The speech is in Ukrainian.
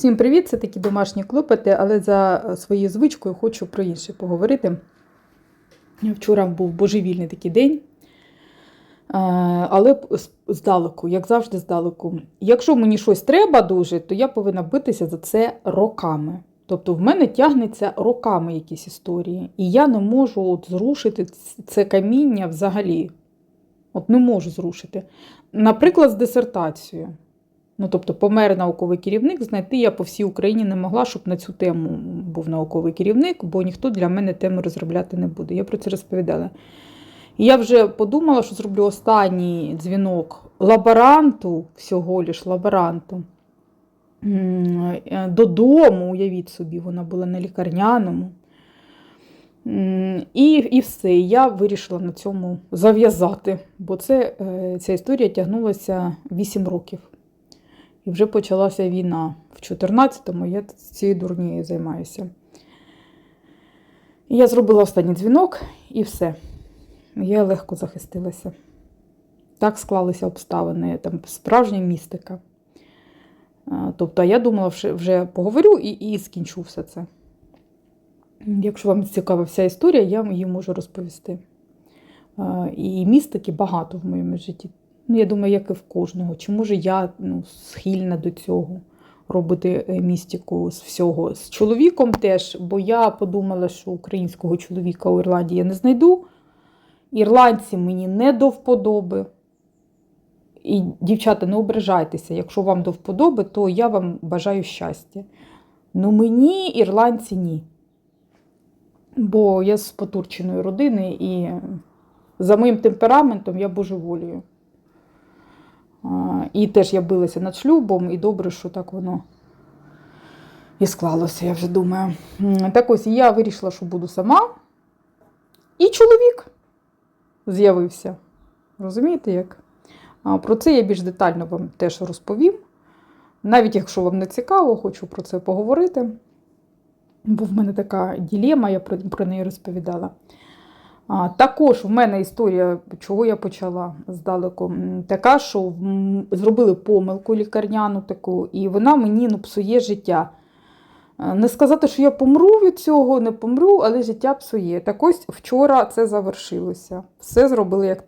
Всім привіт! Це такі домашні клопоти, але за е, своєю звичкою хочу про інше поговорити. Вчора був божевільний такий день, е, але здалеку, як завжди, здалеку. Якщо мені щось треба дуже, то я повинна битися за це роками. Тобто в мене тягнеться роками якісь історії, і я не можу от зрушити це каміння взагалі. От не можу зрушити. Наприклад, з дисертацією. Ну, тобто, помер науковий керівник, знайти я по всій Україні не могла, щоб на цю тему був науковий керівник, бо ніхто для мене тему розробляти не буде. Я про це розповідала. І я вже подумала, що зроблю останній дзвінок лаборанту, всього лиш лаборанту. Додому, уявіть собі, вона була на лікарняному. І, і все. Я вирішила на цьому зав'язати, бо це, е, ця історія тягнулася 8 років. І вже почалася війна. В 14-му я цією дурнією займаюся. Я зробила останній дзвінок і все. Я легко захистилася. Так склалися обставини, там справжня містика. Тобто, я думала, вже, вже поговорю і, і скінчу все це. Якщо вам цікава вся історія, я її можу розповісти. І містики багато в моєму житті. Ну, я думаю, як і в кожного. Чи може я ну, схильна до цього робити е, містику з всього? З чоловіком теж, бо я подумала, що українського чоловіка у Ірландії я не знайду. Ірландці мені не до вподоби. І, дівчата, не ображайтеся, якщо вам до вподоби, то я вам бажаю щастя. Ну мені ірландці ні. Бо я з потурченої родини і за моїм темпераментом я божеволію. І теж я билася над шлюбом, і добре, що так воно і склалося, я вже думаю. Так ось я вирішила, що буду сама. І чоловік з'явився. Розумієте як? Про це я більш детально вам теж розповім. Навіть якщо вам не цікаво, хочу про це поговорити. Бо в мене така ділема, я про неї розповідала. Також в мене історія, чого я почала здалеку, така, що зробили помилку лікарняну таку, і вона мені ну, псує життя. Е, Не сказати, що я помру від цього, не помру, але життя псує. Так ось вчора це завершилося. Все зробили як треба.